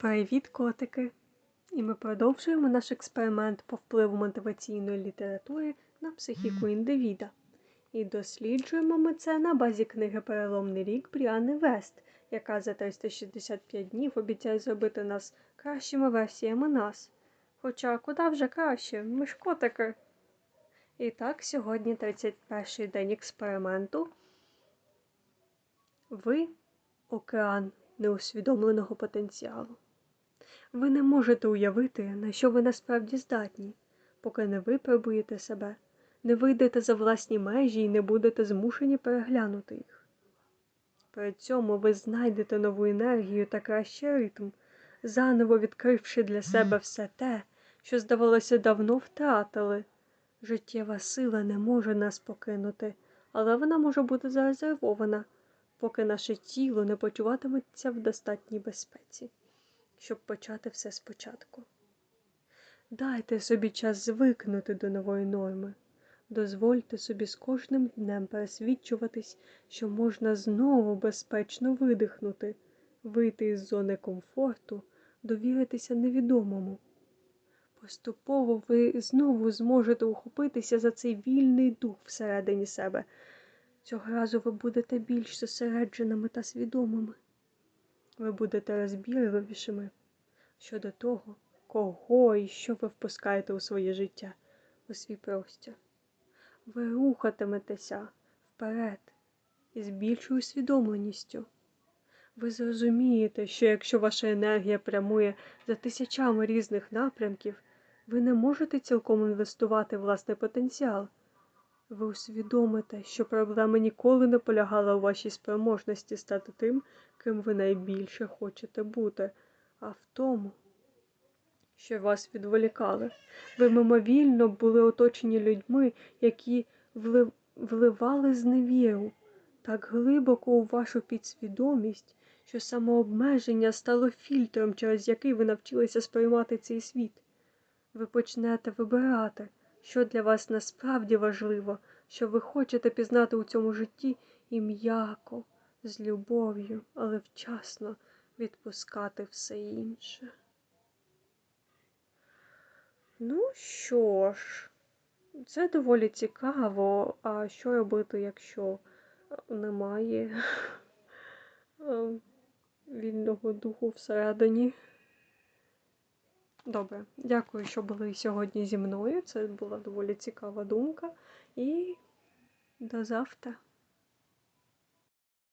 Привіт, котики! І ми продовжуємо наш експеримент по впливу мотиваційної літератури на психіку індивіда. І досліджуємо ми це на базі книги Переломний рік Бріани Вест, яка за 365 днів обіцяє зробити нас кращими версіями нас. Хоча куди вже краще, ми ж котики. І так, сьогодні 31-й день експерименту. Ви океан неусвідомленого потенціалу. Ви не можете уявити, на що ви насправді здатні, поки не випробуєте себе, не вийдете за власні межі і не будете змушені переглянути їх. При цьому ви знайдете нову енергію та кращий ритм, заново відкривши для себе все те, що, здавалося, давно втратили. Життєва сила не може нас покинути, але вона може бути зарезервована поки наше тіло не почуватиметься в достатній безпеці, щоб почати все спочатку. Дайте собі час звикнути до нової норми, дозвольте собі з кожним днем пересвідчуватись, що можна знову безпечно видихнути, вийти із зони комфорту, довіритися невідомому. Поступово ви знову зможете ухопитися за цей вільний дух всередині себе. Цього разу ви будете більш зосередженими та свідомими. Ви будете розбірливішими щодо того, кого і що ви впускаєте у своє життя, у свій простір. Ви рухатиметеся вперед із більшою усвідомленістю. Ви зрозумієте, що якщо ваша енергія прямує за тисячами різних напрямків, ви не можете цілком інвестувати власний потенціал. Ви усвідомите, що проблема ніколи не полягала у вашій спроможності стати тим, ким ви найбільше хочете бути, а в тому, що вас відволікали. Ви мимовільно були оточені людьми, які вливали зневіру так глибоко у вашу підсвідомість, що самообмеження стало фільтром, через який ви навчилися сприймати цей світ. Ви почнете вибирати що для вас насправді важливо, що ви хочете пізнати у цьому житті і м'яко, з любов'ю, але вчасно відпускати все інше. Ну що ж, це доволі цікаво. А що робити, якщо немає е, вільного духу всередині? Добре, дякую, що були сьогодні зі мною. Це була доволі цікава думка. І до завтра.